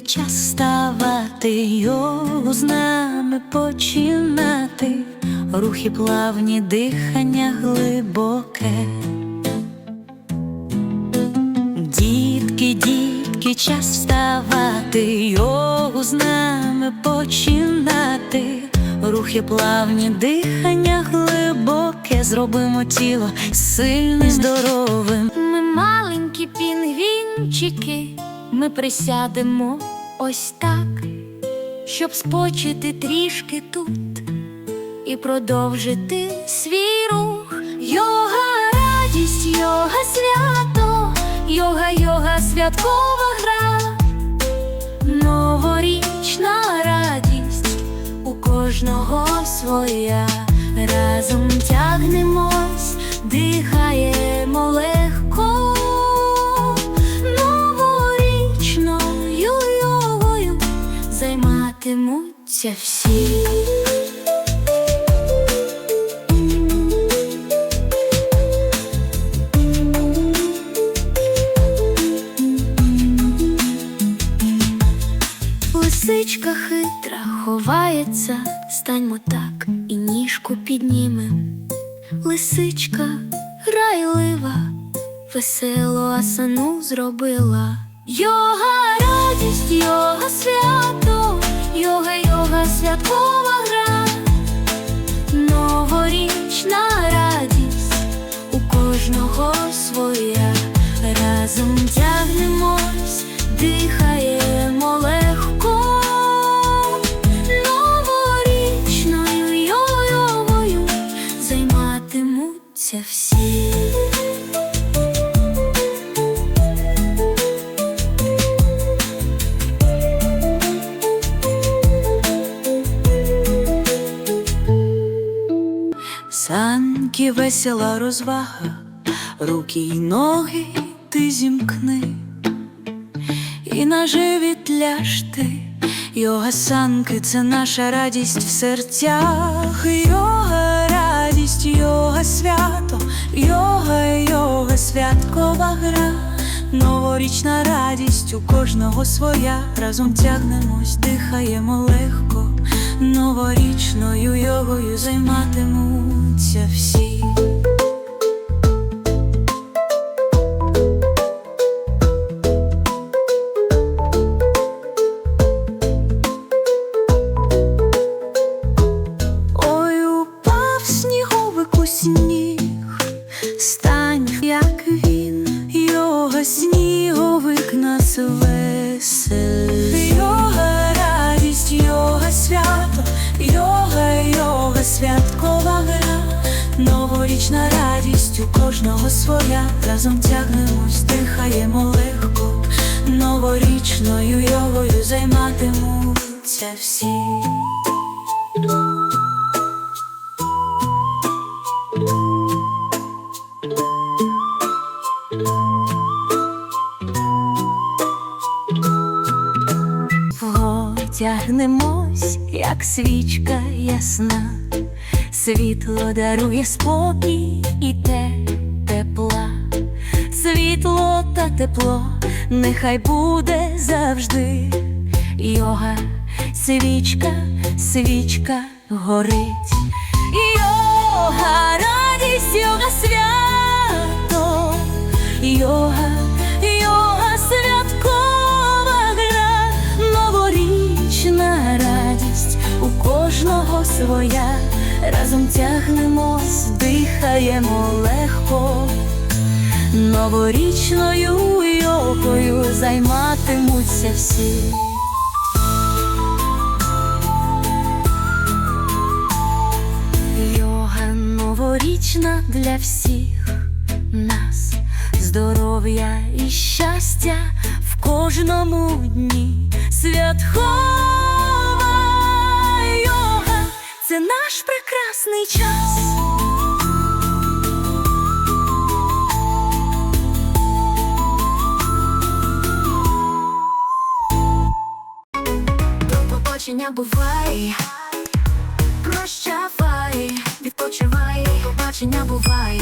час ставати, йогу з нами починати, рухи плавні, дихання глибоке. Дітки, дітки, час вставати, йогу з нами починати, рухи плавні, дихання глибоке, зробимо тіло сильним, здоровим. Ми маленькі пінгвінчики, ми присядемо ось так, щоб спочити трішки тут і продовжити свій рух. Йога, радість, йога, свято, йога, йога, святкова гра, новорічна радість у кожного своя. Разом тягнемось, дихаємо займатимуться всі. Лисичка хитра ховається, станьмо так і ніжку піднімем. Лисичка грайлива, весело асану зробила. Йога, радість, йога, свято, йога, йога, святкова гра, новорічна радість Санки весела розвага, руки й ноги ти зімкни, і на живіт ляж ти, йога санки це наша радість в серцях, йога радість, йога свято, йога, йога, святкова гра, новорічна радість у кожного своя. Разом тягнемось, дихаємо легко, новорічною йогою займатимуться всі. Ой, упав сніговик у сніг, новорічна радість у кожного своя. Разом тягнемось, дихаємо легко, новорічною йогою займатимуться всі. Потягнемось, як свічка ясна, світло дарує спокій і те тепла, світло та тепло, нехай буде завжди. Йога, свічка, свічка горить. Йога, радість, йога, свято, йога, йога, святкова гра, новорічна радість у кожного своя. Разом тягнемось, дихаємо легко, новорічною йогою займатимуться всі. Йога новорічна для всіх нас, здоров'я і щастя в кожному дні. Йога це наш прекрасний час. До побачення бувай, прощавай, відпочивай, побачення бувай.